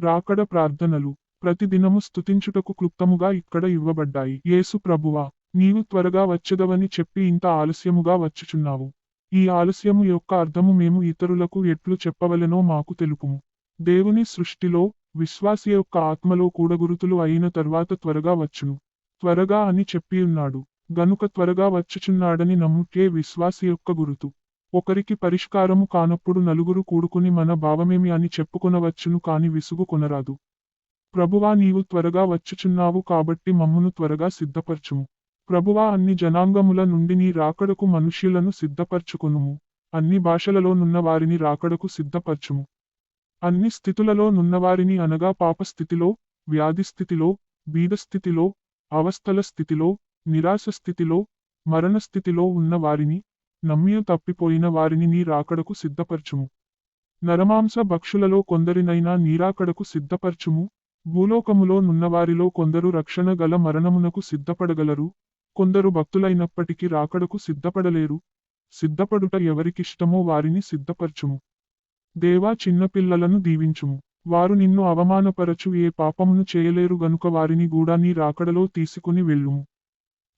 రాకడ ప్రార్థనలు ప్రతిదినము స్తుతించుటకు క్లుప్తముగా ఇక్కడ ఇవ్వబడ్డాయి. యేసు ప్రభువా నీవు త్వరగా వచ్చదవని చెప్పి ఇంత ఆలస్యముగా వచ్చుచున్నావు. ఈ ఆలస్యము యొక్క అర్థము మేము ఇతరులకు ఎట్లు చెప్పవలెనో మాకు తెలుపుము. దేవుని సృష్టిలో విశ్వాసి యొక్క ఆత్మలో కూడగురుతులు అయిన తర్వాత త్వరగా వచ్చును. త్వరగా అని చెప్పియున్నాడు గనుక త్వరగా వచ్చుచున్నాడని నమ్ముకే విశ్వాసి యొక్క గురుతు. ఒకరికి పరిష్కారము కానప్పుడు నలుగురు కూడుకుని మన భావమేమి అని చెప్పుకొనవచ్చును కాని విసుగు కొనరాదు. ప్రభువా నీవు త్వరగా వచ్చుచున్నావు కాబట్టి మమ్మును త్వరగా సిద్ధపరచుము. ప్రభువా అన్ని జనాంగముల నుండి నీ రాకడకు మనుష్యులను సిద్ధపరచుకొనుము. అన్ని భాషలలో నున్న వారిని రాకడకు సిద్ధపరచుము. అన్ని స్థితులలో నున్నవారిని అనగా పాపస్థితిలో వ్యాధి స్థితిలో బీదస్థితిలో అవస్థల స్థితిలో నిరాశ స్థితిలో మరణస్థితిలో ఉన్నవారిని ఉన్న నమ్మియు తప్పిపోయిన వారిని నీ రాకడకు సిద్ధపరచుము. నరమాంస భక్షులలో కొందరినైనా నీరాకడకు సిద్ధపరచుము. భూలోకములో నున్నవారిలో కొందరు రక్షణ గల మరణమునకు సిద్ధపడగలరు. కొందరు భక్తులైనప్పటికీ రాకడకు సిద్ధపడలేరు. సిద్ధపడుట ఎవరికిష్టమో వారిని సిద్ధపరచుము. దేవా చిన్నపిల్లలను దీవించుము. వారు నిన్ను అవమానపరచు ఏ పాపమును చేయలేరు గనుక వారిని గూడా నీ రాకడలో తీసుకుని వెళ్ళుము.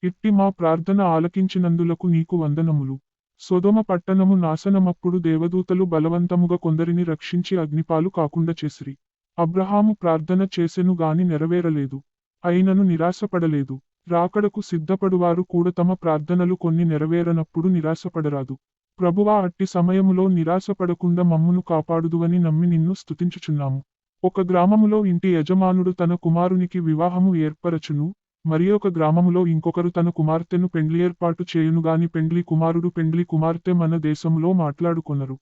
ఇట్టి మా ప్రార్థన ఆలకించినందులకు నీకు వందనములు. సొదొమ పట్టణము నాశనమప్పుడు దేవదూతలు బలవంతముగా కొందరిని రక్షించి అగ్నిపాలు కాకుండా చేసిరి. అబ్రహాము ప్రార్థన చేసెను గాని నెరవేరలేదు. అయినను నిరాశపడలేదు. రాకడకు సిద్ధపడువారు కూడా తమ ప్రార్థనలు కొన్ని నెరవేరనప్పుడు నిరాశపడరాదు. ప్రభువా అట్టి సమయములో నిరాశపడకుండా మమ్మును కాపాడుదువని నమ్మి నిన్ను స్తుతించుచున్నాము. ఒక గ్రామములో ఇంటి యజమానుడు తన కుమారునికి వివాహము ఏర్పరచును. మరి ఒక గ్రామములో ఇంకొకరు తన కుమార్తెను పెండ్లి ఏర్పాటు చేయునుగాని పెండ్లి కుమారుడు పెండ్లి కుమార్తె మన దేశములో మాట్లాడుకొనరు.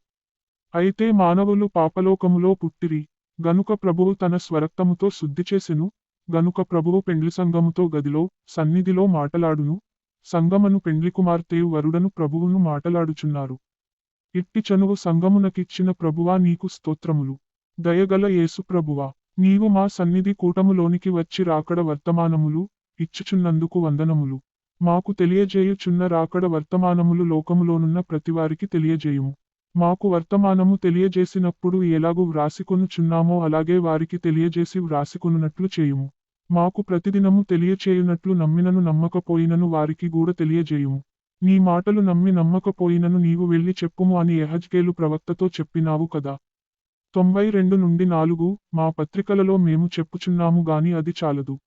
అయితే మానవులు పాపలోకములో పుట్టిరి. గనుక ప్రభువు తన స్వరక్తముతో శుద్ధి చేసెను. గనుక ప్రభువు పెండ్లి సంఘముతో గదిలో సన్నిధిలో మాటలాడును. సంగమను పెండ్లి కుమార్తెయు వరుడను ప్రభువును మాటలాడుచున్నారు. ఇట్టి చనువు సంగమునకిచ్చిన ప్రభువా నీకు స్తోత్రములు. దయగల యేసు ప్రభువా నీవు మా సన్నిధి కూటములోనికి వచ్చి రాకడ వర్తమానములు ఇచ్చుచున్నందుకు వందనములు. మాకు తెలియజేయుచున్న రాకడ వర్తమానములు లోకములోనున్న ప్రతివారికి తెలియజేయుము. మాకు వర్తమానము తెలియజేసినప్పుడు ఎలాగూ వ్రాసికొనుచున్నామో అలాగే వారికి తెలియజేసి వ్రాసికొనున్నట్లు చేయుము. మాకు ప్రతిదినము తెలియచేయునట్లు నమ్మినను నమ్మకపోయినను వారికి కూడా తెలియజేయుము. నీ మాటలు నమ్మి నమ్మకపోయినను నీవు వెళ్ళి చెప్పుము అని ఎహజ్కేలు ప్రవక్తతో చెప్పినావు కదా. తొంభై రెండు నుండి నాలుగు మా పత్రికలలో మేము చెప్పుచున్నాము గాని అది చాలదు.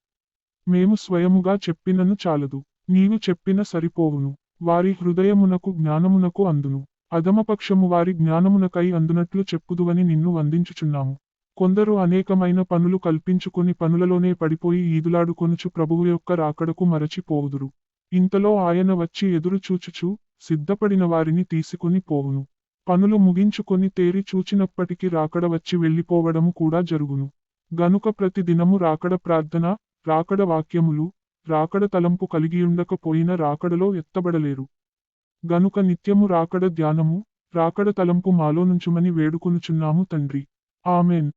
మేము స్వయముగా చెప్పినను చాలదు. నీవు చెప్పిన సరిపోవును. వారి హృదయమునకు జ్ఞానమునకు అందును. అధమపక్షము వారి జ్ఞానమునకై అందునట్లు చెప్పుదువని నిన్ను వందించుచున్నాము. కొందరు అనేకమైన పనులు కల్పించుకుని పనులలోనే పడిపోయి ఈదులాడుకొనుచు ప్రభువు యొక్క రాకడకు మరచిపోవుదురు. ఇంతలో ఆయన వచ్చి ఎదురు చూచుచు సిద్ధపడిన వారిని తీసుకుని పోవును. పనులు ముగించుకొని తేరి చూచినప్పటికీ రాకడ వచ్చి వెళ్ళిపోవడము కూడా జరుగును. గనుక ప్రతి దినము రాకడ ప్రార్థన రాకడ వాక్యములు రాకడ తలంపు కలిగియుండకపోయిన రాకడలో ఎత్తబడలేరు. గనుక నిత్యము రాకడ ధ్యానము రాకడ తలంపు మాలో నుంచుమని వేడుకొనుచున్నాము తండ్రి. ఆమెన్.